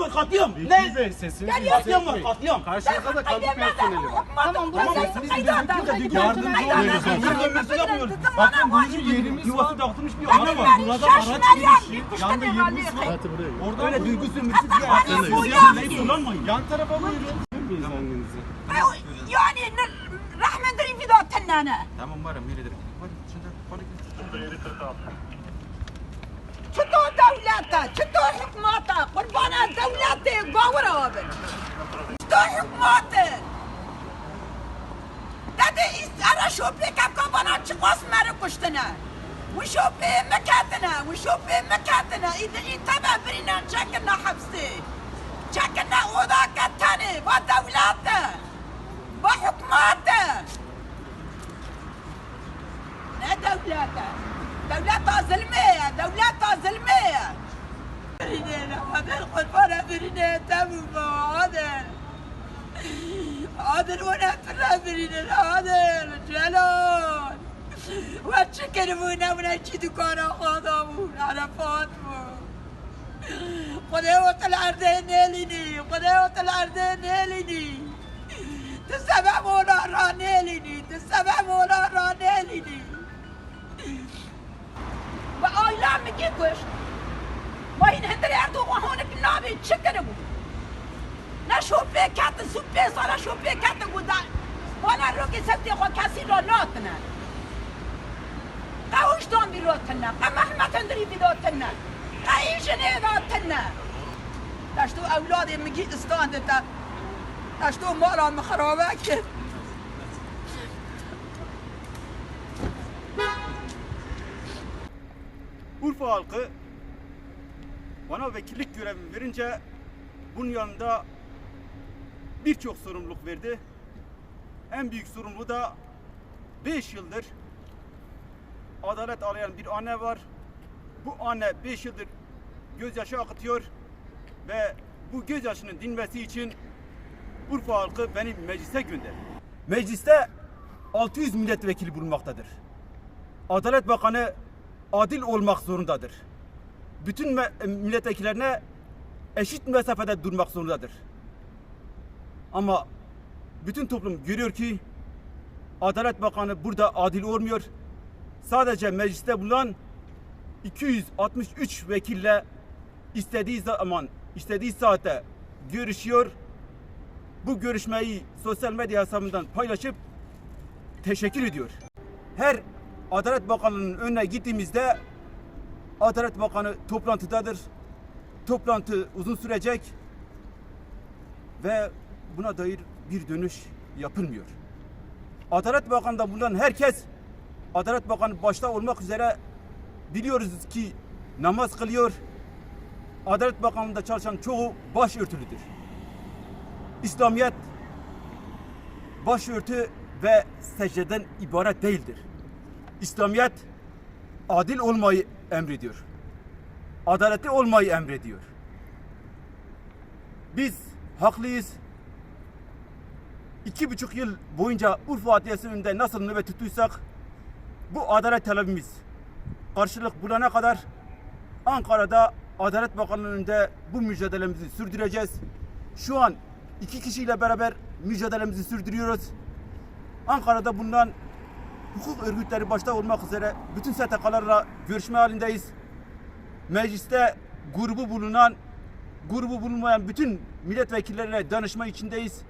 var katliam. Ne? Bey sesiniz Gel yok. Katliam var katliam. Karşınızda da kamu personeli var. Tamam burası ayı da adam. Yardımcı oluyoruz. Burada mesele yapmıyoruz. Bakın bunun yerimiz yuvası dağıtılmış bir ana var. Burada araç girişi. Yanda yerimiz var. Orada öyle duygu sömürüsü bir arkadaşınız yapmayı kullanmayın. Yan tarafa buyurun. Yani rahmetli bir daha tennane. Tamam varım. Yeridir. Varım. Şimdi balık. Şurada yeri kırdı altı. Çıtı devlete, çıtı hükümete, وشوف لي كاب كومبونات شقوس مركشتنا وشوف لي مكاتنا وشوف لي مكاتنا إذا يتابع برينا شكلنا حبسي شكلنا وضعك الثاني ودولاته وحكوماته لا دولاتا دولاتا ظلمية دولاتا ظلمية برينا هذا القنفرة برينا تموت Hadi وانا فرابرين الحاضر جلال و چه کرمونه و چی دکان خودمون عرفات بود خدای وقت الارده نیلینی خدای وقت الارده نیلینی تو مولا را نیلینی تسبع مولا را نیلینی و آیلا میگه گوش ما این هندری اردوغان هونه که نابی چه کرمونه شبه بکت سو سارا شبه بکت گودن بانه رو که سبتی خود کسی را لاتنه قهوش دان بی بیراتنه قه محمد اندری بیراتنه قه ایشنه داتنه دشتو اولادی مگی استانده تا. دشتو مالا مخرابه که. Urfa halkı bana vekillik görevimi verince bunun yanında birçok sorumluluk verdi. En büyük sorumluluğu da 5 yıldır adalet arayan bir anne var. Bu anne 5 yıldır gözyaşı akıtıyor ve bu gözyaşının dinmesi için Urfa halkı beni meclise gönderdi. Mecliste 600 milletvekili bulunmaktadır. Adalet Bakanı adil olmak zorundadır. Bütün milletvekillerine eşit mesafede durmak zorundadır. Ama bütün toplum görüyor ki Adalet Bakanı burada adil olmuyor. Sadece mecliste bulunan 263 vekille istediği zaman, istediği saatte görüşüyor. Bu görüşmeyi sosyal medya hesabından paylaşıp teşekkür ediyor. Her Adalet Bakanı'nın önüne gittiğimizde Adalet Bakanı toplantıdadır. Toplantı uzun sürecek ve buna dair bir dönüş yapılmıyor. Adalet Bakanı'nda bulunan herkes Adalet Bakanı başta olmak üzere biliyoruz ki namaz kılıyor. Adalet Bakanlığı'nda çalışan çoğu başörtülüdür. İslamiyet başörtü ve secdeden ibaret değildir. İslamiyet adil olmayı emrediyor. Adaletli olmayı emrediyor. Biz haklıyız. İki buçuk yıl boyunca Urfa Adliyesi'nin önünde nasıl nöbet tuttuysak bu adalet talebimiz karşılık bulana kadar Ankara'da Adalet Bakanlığı'nın önünde bu mücadelemizi sürdüreceğiz. Şu an iki kişiyle beraber mücadelemizi sürdürüyoruz. Ankara'da bulunan hukuk örgütleri başta olmak üzere bütün STK'larla görüşme halindeyiz. Mecliste grubu bulunan, grubu bulunmayan bütün milletvekilleriyle danışma içindeyiz.